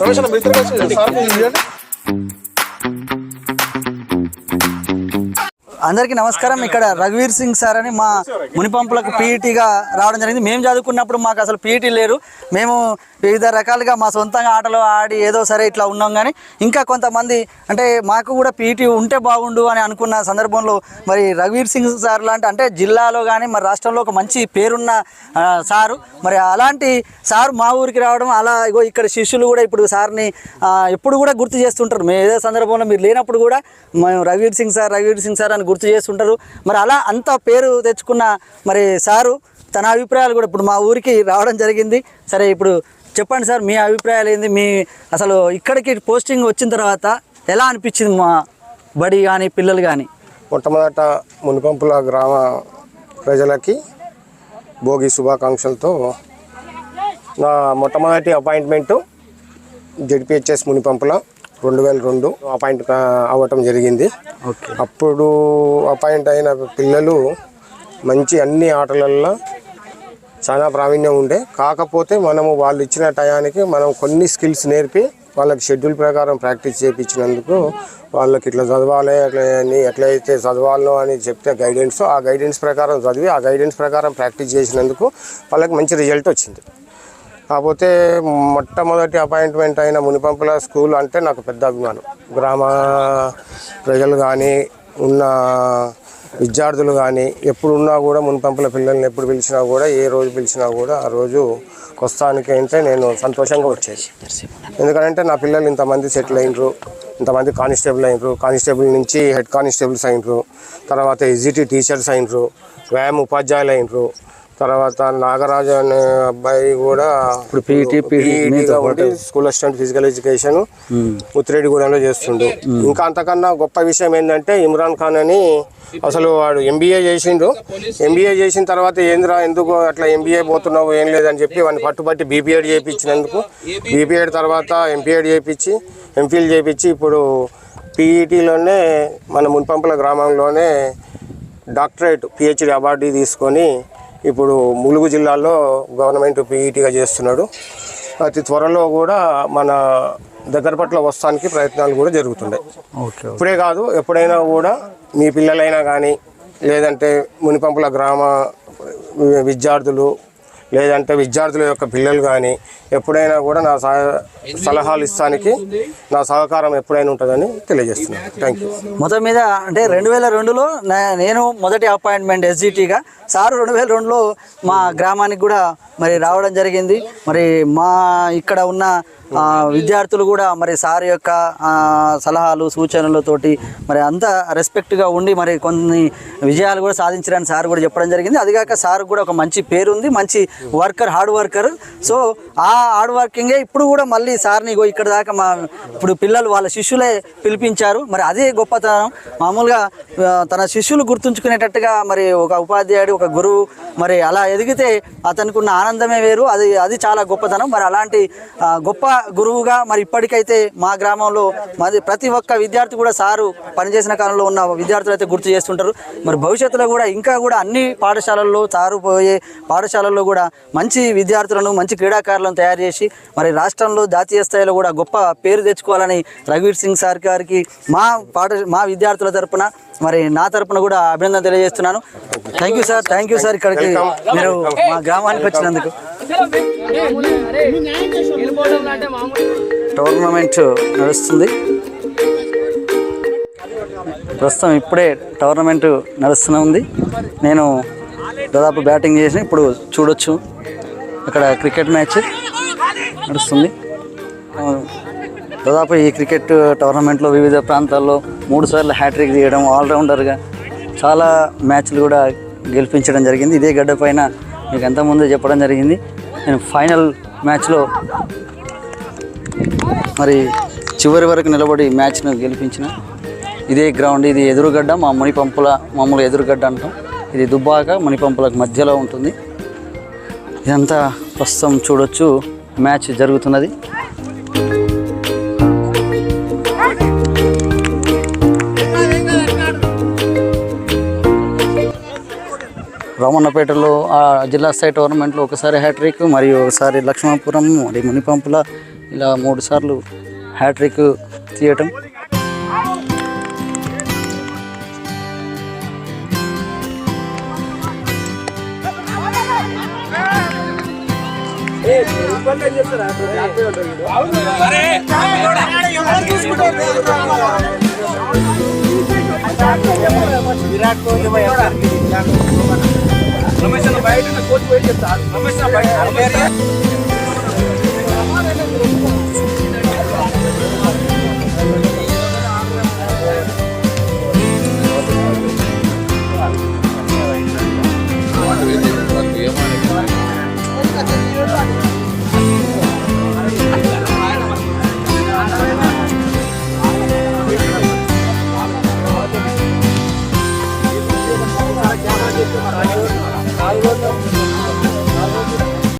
రమేష్ అన్న మిత్రుడు వచ్చి సార్ అందరికీ నమస్కారం. ఇక్కడ రఘువీర్ సింగ్ సార్ అని మా మునిపంపులకు పీఈటీగా రావడం జరిగింది. మేము చదువుకున్నప్పుడు మాకు అసలు పీఈటీ లేరు. మేము వివిధ రకాలుగా మా సొంతంగా ఆటలు ఆడి ఏదో సరే ఇట్లా ఉన్నాం కానీ ఇంకా కొంతమంది అంటే మాకు కూడా పీఈటీ ఉంటే బాగుండు అని అనుకున్న సందర్భంలో మరి రఘువీర్ సింగ్ సార్ లాంటి అంటే జిల్లాలో కానీ మరి రాష్ట్రంలో ఒక మంచి పేరున్న సారు. మరి అలాంటి సార్ మా ఊరికి రావడం అలా ఇగో ఇక్కడ శిష్యులు కూడా ఇప్పుడు సార్ని ఎప్పుడు కూడా గుర్తు చేస్తుంటారు. మేము ఏదో సందర్భంలో మీరు లేనప్పుడు కూడా మేము రఘువీర్ సింగ్ సార్ రఘువీర్ సింగ్ సార్ అని గుర్తు చేస్తుంటారు మరి అలా అంత పేరు తెచ్చుకున్న మరి సారు తన అభిప్రాయాలు కూడా ఇప్పుడు మా ఊరికి రావడం జరిగింది. సరే ఇప్పుడు చెప్పండి సార్ మీ అభిప్రాయాలు ఏంది? మీ అసలు ఇక్కడికి పోస్టింగ్ వచ్చిన తర్వాత ఎలా అనిపించింది మా బడి కానీ పిల్లలు కానీ మొట్టమొదట మునిపంపుల గ్రామ ప్రజలకి భోగి శుభాకాంక్షలతో నా మొట్టమొదటి అపాయింట్మెంటు జడ్పిహెచ్ఎస్ మునిపంపుల రెండు వేల రెండు అపాయింట్ అవ్వటం జరిగింది. అప్పుడు అపాయింట్ అయిన పిల్లలు మంచి అన్ని ఆటలల్లో చాలా ప్రావీణ్యం ఉండే. కాకపోతే మనము వాళ్ళు ఇచ్చిన టయానికి మనం కొన్ని స్కిల్స్ నేర్పి వాళ్ళకి షెడ్యూల్ ప్రకారం ప్రాక్టీస్ చేయించినందుకు వాళ్ళకి ఇట్లా చదవాలి అట్లా అని ఎట్లయితే చదవాలో అని చెప్తే గైడెన్స్ ఆ గైడెన్స్ ప్రకారం చదివి ఆ గైడెన్స్ ప్రకారం ప్రాక్టీస్ చేసినందుకు వాళ్ళకి మంచి రిజల్ట్ వచ్చింది. కాకపోతే మొట్టమొదటి అపాయింట్మెంట్ అయిన మునిపంపుల స్కూల్ అంటే నాకు పెద్ద అభిమానం. గ్రామ ప్రజలు కానీ ఉన్న విద్యార్థులు కానీ ఎప్పుడున్నా కూడా మునిపంపుల పిల్లల్ని ఎప్పుడు పిలిచినా కూడా ఏ రోజు పిలిచినా కూడా ఆ రోజు వస్తానికి అంటే నేను సంతోషంగా వచ్చేది. ఎందుకంటే నా పిల్లలు ఇంతమంది సెటిల్ అయినరు ఇంతమంది కానిస్టేబుల్ అయినరు కానిస్టేబుల్ నుంచి హెడ్ కానిస్టేబుల్స్ అయినరు తర్వాత ఎగ్జిటీ టీచర్స్ అయినరు వ్యాయామ ఉపాధ్యాయులు అయినరు తర్వాత నాగరాజు అనే అబ్బాయి కూడా ఇప్పుడు పీఈటీ పీఈటీగా ఉండి స్కూల్ అసిస్టెంట్ ఫిజికల్ ఎడ్యుకేషన్ ఉత్తిరెడ్డిగూడెంలో చేస్తుండు. ఇంకా అంతకన్నా గొప్ప విషయం ఏంటంటే ఇమ్రాన్ ఖాన్ అని అసలు వాడు ఎంబీఏ చేసిండు. ఎంబీఏ చేసిన తర్వాత ఏంద్రా ఎందుకు అట్లా ఎంబీఏ పోతున్నావు ఏం లేదని చెప్పి వాడిని పట్టుబట్టి బీపీఎడ్ చేయించినందుకు. బీపీఎడ్ తర్వాత ఎంపీఎడ్ చేయించి ఎంఫిల్ చేయించి ఇప్పుడు పీఈటీలోనే మన మున్పంపుల గ్రామంలోనే డాక్టరేట్ పిహెచ్డి అవార్డు తీసుకొని ఇప్పుడు ములుగు జిల్లాలో గవర్నమెంట్ పీఈటీగా చేస్తున్నాడు. అతి త్వరలో కూడా మన దగ్గర పట్ల వస్తానికి ప్రయత్నాలు కూడా జరుగుతున్నాయి. ఓకే ఇప్పుడే కాదు ఎప్పుడైనా కూడా మీ పిల్లలైనా కానీ లేదంటే మునిపంపుల గ్రామ విద్యార్థులు లేదంటే విద్యార్థుల యొక్క పిల్లలు కానీ ఎప్పుడైనా కూడా నా సహ- సలహాలు ఇస్తానికి నా సహకారం ఎప్పుడైనా ఉంటుందని తెలియజేస్తున్నాను. థ్యాంక్ యూ మొత్తం మీద అంటే రెండు వేల రెండులో నేను మొదటి అపాయింట్మెంట్ ఎస్జిటిగా సారు రెండు వేల రెండులో మా గ్రామానికి కూడా మరి రావడం జరిగింది. మరి మా ఇక్కడ ఉన్న విద్యార్థులు కూడా మరి సార్ యొక్క సలహాలు సూచనలతోటి మరి అంత రెస్పెక్ట్గా ఉండి మరి కొన్ని విజయాలు కూడా సాధించడానికి సార్ కూడా చెప్పడం జరిగింది. అదిగాక సార్ కూడా ఒక మంచి పేరు ఉంది మంచి వర్కర్ హార్డ్ వర్కర్. సో ఆ హార్డ్ వర్కింగే ఇప్పుడు కూడా మళ్ళీ సార్ని ఇక్కడ దాకా మా ఇప్పుడు పిల్లలు వాళ్ళ శిష్యులే పిలిపించారు. మరి అదే గొప్పతనం. మామూలుగా తన శిష్యులు గుర్తుంచుకునేటట్టుగా మరి ఒక ఉపాధ్యాయుడు ఒక గురువు మరి అలా ఎదిగితే అతనికి ఉన్న ఆనందమే వేరు. అది అది చాలా గొప్పతనం. మరి అలాంటి గొప్ప గురువుగా మరి ఇప్పటికైతే మా గ్రామంలో మరి ప్రతి ఒక్క విద్యార్థి కూడా సారు పనిచేసిన కాలంలో ఉన్న విద్యార్థులు అయితే గుర్తు చేస్తుంటారు. మరి భవిష్యత్తులో కూడా ఇంకా కూడా అన్ని పాఠశాలల్లో సారు పోయే పాఠశాలల్లో కూడా మంచి విద్యార్థులను మంచి క్రీడాకారులను తయారు చేసి మరి రాష్ట్రంలో జాతీయ స్థాయిలో కూడా గొప్ప పేరు తెచ్చుకోవాలని రఘువీర్ సింగ్ సార్ గారికి మా పాఠ మా విద్యార్థుల తరపున మరి నా తరపున కూడా అభినందన తెలియజేస్తున్నాను. Thank you sir thank you sir ఇక్కడికి మీరు మా గ్రామానికి వచ్చినందుకు. టోర్నమెంట్ నడుస్తుంది. ప్రస్తుతం ఇప్పుడే టోర్నమెంట్ నడుస్తూనే ఉంది. నేను దాదాపు బ్యాటింగ్ చేసి ఇప్పుడు చూడొచ్చు. అక్కడ క్రికెట్ మ్యాచ్ నడుస్తుంది. దాదాపు ఈ క్రికెట్ టోర్నమెంట్లో వివిధ ప్రాంతాల్లో మూడు సార్లు హ్యాట్రిక్ తీయడం ఆల్రౌండర్గా చాలా మ్యాచ్లు కూడా గెలిపించడం జరిగింది. ఇదే గడ్డ పైన మీకు ఎంతమంది చెప్పడం జరిగింది. నేను ఫైనల్ మ్యాచ్లో మరి చివరి వరకు నిలబడి మ్యాచ్ను గెలిపించిన ఇదే గ్రౌండ్ ఇది ఎదురుగడ్డ మా మణిపంపుల మామూలు ఎదురుగడ్డ అంటాం. ఇది దుబ్బాక మణిపంపులకు మధ్యలో ఉంటుంది. ఇదంతా ప్రస్తుతం చూడొచ్చు. మ్యాచ్ జరుగుతున్నది. రామన్నపేటలో ఆ జిల్లా స్థాయి టోర్నమెంట్లో ఒకసారి హ్యాట్రిక్ మరియు ఒకసారి లక్ష్మణపురం మరి మునిపంపుల ఇలా మూడు సార్లు హ్యాట్రిక్ తీయటం. ఏమని